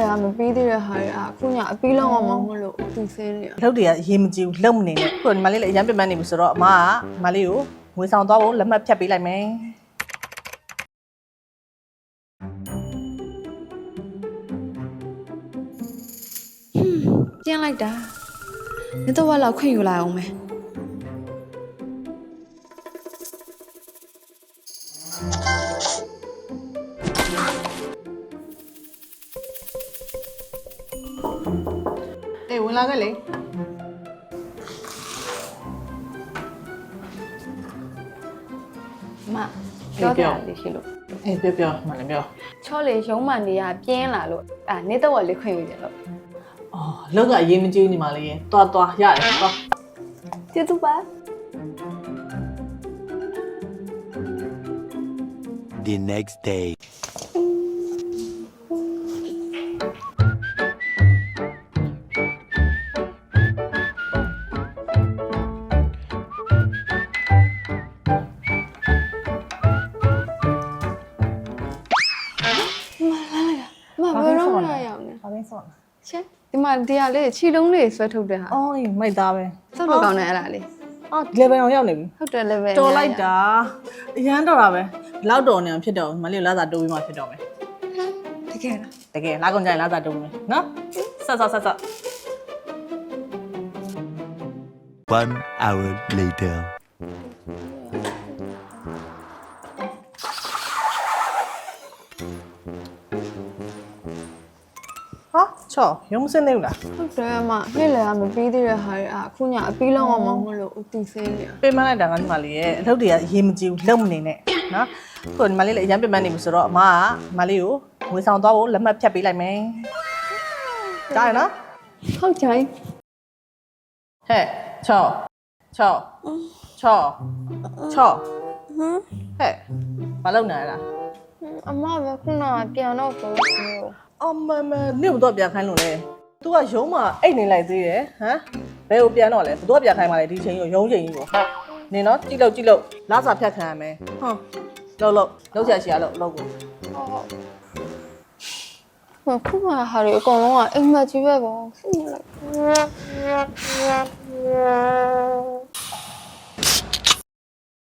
လည်ကမပြီးသေးတဲ့ဟာတွေอ่ะအခုညအပြီးလောက်အောင်မမလို့သူစင်းနေရအလုပ်တွေကအရေးမကြီးဘူးလုံမနေနဲ့ခုညီမလေးလည်းအရင်ပြတ်မှန်းနေပြီဆိုတော့အမကညီမလေးကိုငွေဆောင်သွားဖို့လက်မှတ်ဖြတ်ပေးလိုက်မယ်ကျင်းလိုက်တာနေတော့လောက်ခွင့်ယူလိုက်အောင်မယ် အေးဝင်လာခဲ့လေမပြောတာလေးရှိလို့အေးပြောပြောမှလည်းပြောချောလေရုံးမှန်တွေကပြင်းလာလို့အာနေတော့လေးခွင့်ယူတယ်လို့အော်အလုပ်ကအရေးမကြီးဘူးညီမလေးရေတွားတွားရတယ်တွားကျေးဇူးပါ the next day. ဘယ်တော့မှရအောင်နေဘာလဲဆော့ချက်ဒီမှာဒီဟာလေးခြီလုံးလေးဆွဲထုတ်တဲ့ဟာအော်အေးမိုက်သားပဲစောက်လို့ကောင်းတယ်အဲ့ဒါလေးအော်ဒီ level အောင်ရောက်နေပြီဟုတ်တယ် level တော်လိုက်တာအရန်တော်တာပဲဒီလောက်တော်နေအောင်ဖြစ်တော့ညီမလေးကိုလာစာတိုးပြီးမှဖြစ်တော့မယ်တကယ်လားတကယ်လာကုန်ကြရင်လာစာတိုးမယ်နော်ဆက်ဆက်ဆက်ဆက် One hour later. ချောရုံးမစင်းနေဘူးလားဟုတ်တယ်အမနေ့လည်ကမပြီးသေးတဲ့ဟာတွေอ่ะအခုညအပြီးလောက်အောင်မမလို့သူစင်းနေရပေးမလိုက်တာကညီမလေးရဲ့အလုပ်တွေကအရေးမကြီးဘူးလုံမနေနဲ့နော်ခုညီမလေးလည်းအရင်ပြတ်မှန်းနေပြီဆိုတော့အမကညီမလေးကိုငွေဆောင်သွားဖို့လက်မှတ်ဖြတ်ပေးလိုက်မယ်ကြားရနော်ဟုတ်ကြိုင်ဟဲ့ချောချောချောချောဟမ်ဟဲ့ဘာလုပ်နေရလားအမပဲခုနကပြန်တော့ကိုမျိုး အမမနေတော့ပြန်ခိုင်းလို့လေ तू ကရုံးမှာအိတ်နေလိုက်သေးတယ်ဟမ်ဘယ်ကိုပြန်တော့လဲဘသူကပြန်ခိုင်းมาလဲဒီချိန်ကိုရုံးချိန်ကြီးကိုနေနော်ကြည့်လို့ကြည့်လို့လာစာဖြတ်ခံရမယ်ဟွန်းလို့လို့လောက်ချာရှိရလို့လောက်ကို ဟိုခုမှဟာတွေအကုန်လုံးကအိမ်မက်ကြီးပဲပေါ့စိတ်မလိုက်